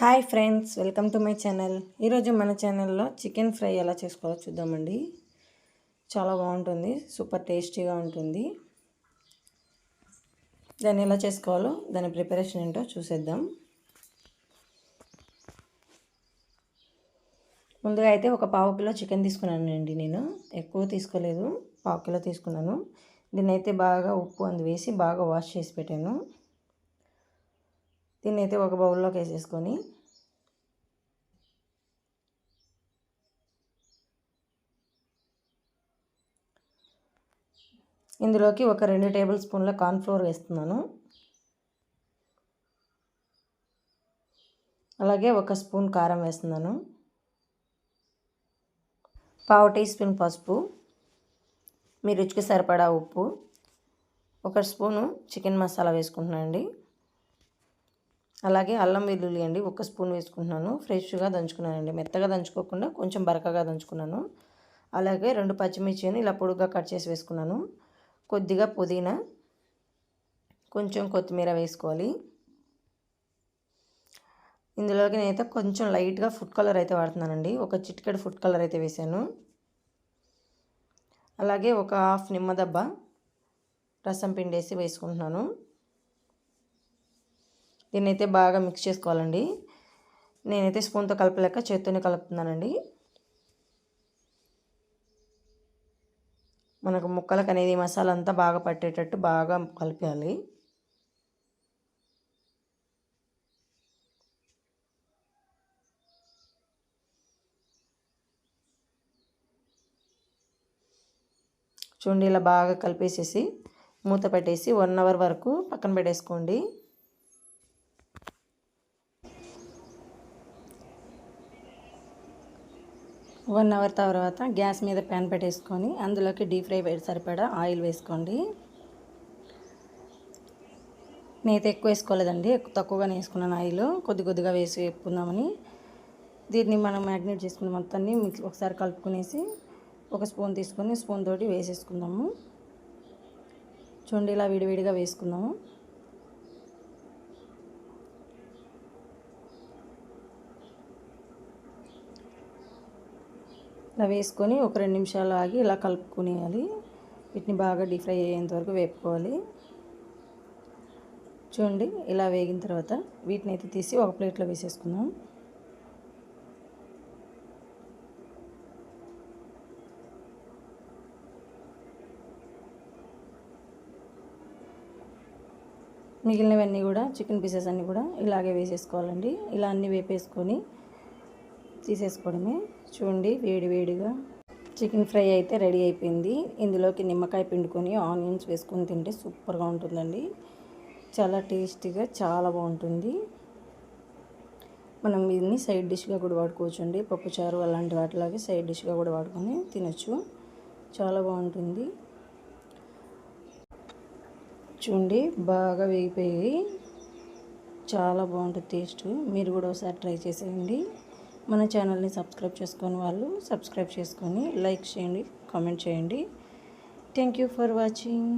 Hi friends welcome to my channel. ఈరోజు మన ఛానల్లో చికెన్ ఫ్రై ఎలా చేసుకోవాలో చూద్దామండి. చాలా బాగుంటుంది సూపర్ టేస్టీగా ఉంటుంది. దాన్ని ఎలా చేసుకోవాలో దాని ప్రిపరేషన్ ఏంటో చూసేద్దాం. ముందుగా అయితే ఒక పావు కిలో చికెన్ తీసుకున్నానండి నేను. ఎక్కువ తీసుకోలేదు పావు కిలో తీసుకున్నాను. దీన్ని అయితే బాగా ఉప్పు అందు వేసి బాగా వాష్ చేసి పెట్టాను. దీన్ని అయితే ఒక బౌల్లోకి వేసేసుకొని ఇందులోకి ఒక రెండు టేబుల్ స్పూన్ల కార్న్ఫ్లోర్ వేస్తున్నాను. అలాగే ఒక స్పూన్ కారం వేస్తున్నాను. పావు టీ స్పూన్ పసుపు మీ రుచికి సరిపడా ఉప్పు ఒక స్పూను చికెన్ మసాలా వేసుకుంటున్నాను అండి అలాగే అల్లం వెల్లుల్లి అండి ఒక స్పూన్ వేసుకుంటున్నాను. ఫ్రెష్గా దంచుకున్నానండి. మెత్తగా దంచుకోకుండా కొంచెం బరకగా దంచుకున్నాను. అలాగే రెండు పచ్చిమిర్చిని ఇలా పొడుగ్గా కట్ చేసి వేసుకున్నాను. కొద్దిగా పుదీనా కొంచెం కొత్తిమీర వేసుకోవాలి. ఇందులోకి నేనైతే కొంచెం లైట్గా ఫుడ్ కలర్ అయితే వాడుతున్నానండి. ఒక చిటికెడు ఫుడ్ కలర్ అయితే వేసాను అలాగే ఒక హాఫ్ నిమ్మదబ్బ రసం పిండేసి వేసుకుంటున్నాను. దీన్ని అయితే బాగా మిక్స్ చేసుకోవాలండి. నేనైతే స్పూన్తో కలపలేక చేత్తోనే కలుపుతున్నానండి. మనకు ముక్కలకు అనేది మసాలా అంతా బాగా పట్టేటట్టు బాగా కలిపేయాలి చూడండి ఇలా బాగా కలిపేసేసి మూత పెట్టేసి వన్ అవర్ వరకు పక్కన పెట్టేసుకోండి. వన్ అవర్ తర్వాత గ్యాస్ మీద ప్యాన్ పెట్టేసుకొని అందులోకి డీప్ ఫ్రై సరిపడా ఆయిల్ వేసుకోండి. నేత ఎక్కువ వేసుకోలేదండి ఎక్కువ తక్కువగానే వేసుకున్నాను ఆయిల్. కొద్ది కొద్దిగా వేసి వేపుకుందామని. దీన్ని మనం మ్యాగ్నేట్ చేసుకున్న మొత్తాన్ని మిక్స్ ఒకసారి కలుపుకునేసి ఒక స్పూన్ తీసుకొని స్పూన్ తోటి వేసేసుకుందాము. చూడండి ఇలా విడివిడిగా వేసుకుందాము. ఇలా వేసుకొని ఒక రెండు నిమిషాలు ఆగి ఇలా కలుపుకునేయాలి. వీటిని బాగా డీప్ ఫ్రై అయ్యేంత వరకు వేపుకోవాలి. చూడండి ఇలా వేగిన తర్వాత వీటిని అయితే తీసి ఒక ప్లేట్లో వేసేసుకుందాం. మిగిలినవన్నీ కూడా చికెన్ పీసెస్ అన్నీ కూడా ఇలాగే వేసేసుకోవాలండి. ఇలా అన్నీ వేపేసుకొని తీసేసుకోవడమే. చూడండి వేడి వేడిగా చికెన్ ఫ్రై అయితే రెడీ అయిపోయింది. ఇందులోకి నిమ్మకాయ పిండుకొని ఆనియన్స్ వేసుకొని తింటే సూపర్గా ఉంటుందండి. చాలా టేస్టీగా చాలా బాగుంటుంది. మనం దీన్ని సైడ్ డిష్గా కూడా వాడుకోవచ్చు అండి పప్పుచారు అలాంటి వాటిలాగే సైడ్ డిష్గా కూడా వాడుకొని తినచ్చు. చాలా బాగుంటుంది. చూడండి బాగా వేగిపోయి చాలా బాగుంటుంది టేస్ట్. మీరు కూడా ఒకసారి ట్రై చేసేయండి. మన ఛానల్ని సబ్స్క్రైబ్ చేసుకొని వాళ్ళు సబ్స్క్రైబ్ చేసుకొని లైక్ చేయండి కామెంట్ చేయండి. Thank you for watching